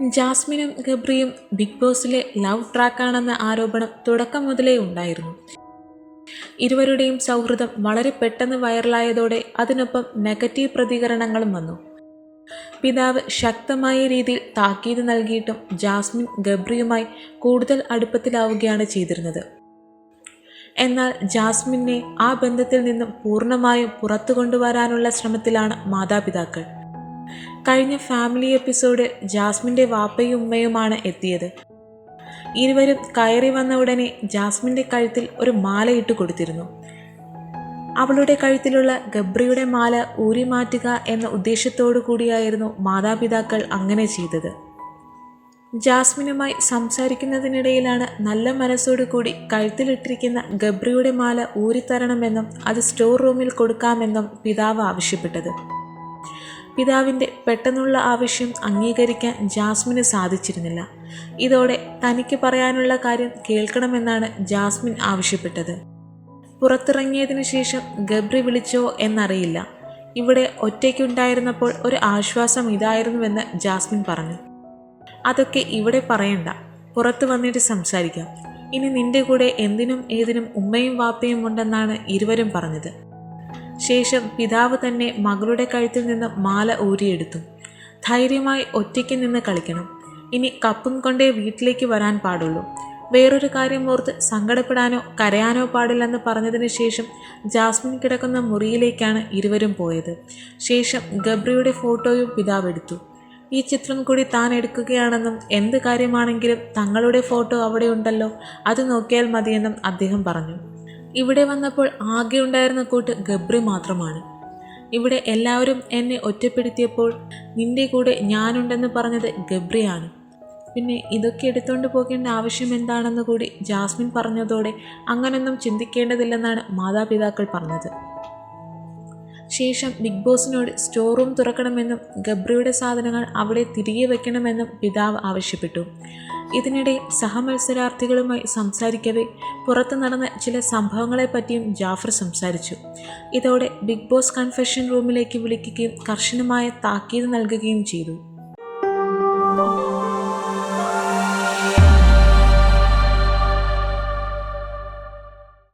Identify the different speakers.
Speaker 1: ജാസ്മിനും ഗബ്രിയും big ബോസിലെ love ട്രാക്കാണെന്ന ആരോപണം തുടക്കം മുതലേ ഉണ്ടായിരുന്നു. ഇരുവരുടെയും സൗഹൃദം വളരെ പെട്ടെന്ന് വൈറലായതോടെ അതിനൊപ്പം നെഗറ്റീവ് പ്രതികരണങ്ങളും വന്നു. പിതാവ് ശക്തമായ രീതിയിൽ താക്കീത് നൽകിയിട്ടും ജാസ്മിൻ ഗബ്രിയുമായി കൂടുതൽ അടുപ്പത്തിലാവുകയാണ് ചെയ്തിരുന്നത്. എന്നാൽ ജാസ്മിനെ ആ ബന്ധത്തിൽ നിന്നും പൂർണമായും പുറത്തു കൊണ്ടുവരാനുള്ള ശ്രമത്തിലാണ് മാതാപിതാക്കൾ. കഴിഞ്ഞ ഫാമിലി എപ്പിസോഡ് ജാസ്മിന്റെ വാപ്പയും ഉമ്മയുമാണ് എത്തിയത്. ഇരുവരും കയറി വന്ന ഉടനെ ജാസ്മിന്റെ കഴുത്തിൽ ഒരു മാലയിട്ട് കൊടുത്തിരുന്നു. അവളുടെ കഴുത്തിലുള്ള ഗബ്രിയുടെ മാല ഊരി മാറ്റുക എന്ന ഉദ്ദേശത്തോടു കൂടിയായിരുന്നു മാതാപിതാക്കൾ അങ്ങനെ ചെയ്തത്. ജാസ്മിനുമായി സംസാരിക്കുന്നതിനിടയിലാണ് നല്ല മനസ്സോടു കൂടി കഴുത്തിലിട്ടിരിക്കുന്ന ഗബ്രിയുടെ മാല ഊരിത്തരണമെന്നും അത് സ്റ്റോർ റൂമിൽ കൊടുക്കാമെന്നും പിതാവ് ആവശ്യപ്പെട്ടത്. പിതാവിന്റെ പെട്ടെന്നുള്ള ആവശ്യം അംഗീകരിക്കാൻ ജാസ്മിന് സാധിച്ചിരുന്നില്ല. ഇതോടെ തനിക്ക് പറയാനുള്ള കാര്യം കേൾക്കണമെന്നാണ് ജാസ്മിൻ ആവശ്യപ്പെട്ടത്. പുറത്തിറങ്ങിയതിനു ശേഷം ഗബ്രി വിളിച്ചോ എന്നറിയില്ല. ഇവിടെ ഒറ്റയ്ക്കുണ്ടായിരുന്നപ്പോൾ ഒരു ആശ്വാസം ഇതായിരുന്നുവെന്ന് ജാസ്മിൻ പറഞ്ഞു. അതൊക്കെ ഇവിടെ പറയണ്ട. പുറത്തു വന്നിട്ട് സംസാരിക്കാം. ഇനി നിന്റെ കൂടെ എന്തിനും ഏതിനും ഉമ്മയും വാപ്പയും ഉണ്ടെന്നാണ് ഇരുവരും പറഞ്ഞത്. ശേഷം പിതാവ് തന്നെ മകളുടെ കഴുത്തിൽ നിന്ന് മാല ഊരിയെടുത്തു. ധൈര്യമായി ഒറ്റയ്ക്ക് നിന്ന് കളിക്കണം. ഇനി കപ്പും കൊണ്ടേ വീട്ടിലേക്ക് വരാൻ പാടുള്ളൂ. വേറൊരു കാര്യം ഓർത്ത് സങ്കടപ്പെടാനോ കരയാനോ പാടില്ലെന്ന് പറഞ്ഞതിന് ശേഷം ജാസ്മിൻ കിടക്കുന്ന മുറിയിലേക്കാണ് ഇരുവരും പോയത്. ശേഷം ഗബ്രിയുടെ ഫോട്ടോയും പിതാവ് എടുത്തു. ഈ ചിത്രം കൂടി താൻ എടുക്കുകയാണെന്നും എന്ത് കാര്യമാണെങ്കിലും തങ്ങളുടെ ഫോട്ടോ അവിടെ ഉണ്ടല്ലോ അത് നോക്കിയാൽ മതിയെന്നും അദ്ദേഹം പറഞ്ഞു. ഇവിടെ വന്നപ്പോൾ ആകെ ഉണ്ടായിരുന്ന കൂട്ട് ഗബ്രി മാത്രമാണ്. ഇവിടെ എല്ലാവരും എന്നെ ഒറ്റപ്പെടുത്തിയപ്പോൾ നിന്റെ കൂടെ ഞാനുണ്ടെന്ന് പറഞ്ഞത് ഗബ്രിയാണ്. പിന്നെ ഇതൊക്കെ എടുത്തുകൊണ്ട് പോകേണ്ട ആവശ്യം എന്താണെന്ന് കൂടി ജാസ്മിൻ പറഞ്ഞതോടെ അങ്ങനൊന്നും ചിന്തിക്കേണ്ടതില്ലെന്നാണ് മാതാപിതാക്കൾ പറഞ്ഞത്. ശേഷം ബിഗ് ബോസിനോട് സ്റ്റോർ റൂം തുറക്കണമെന്നും ഗബ്രിയുടെ സാധനങ്ങൾ അവിടെ തിരികെ വെക്കണമെന്നും പിതാവ് ആവശ്യപ്പെട്ടു. ഇതിനിടെ സഹമത്സരാർത്ഥികളുമായി സംസാരിക്കവേ പുറത്തു നടന്ന ചില സംഭവങ്ങളെപ്പറ്റിയും ജാഫർ സംസാരിച്ചു. ഇതോടെ ബിഗ് ബോസ് കൺഫെഷൻ റൂമിലേക്ക് വിളിക്കുകയും കർശനമായ താക്കീത് നൽകുകയും ചെയ്തു.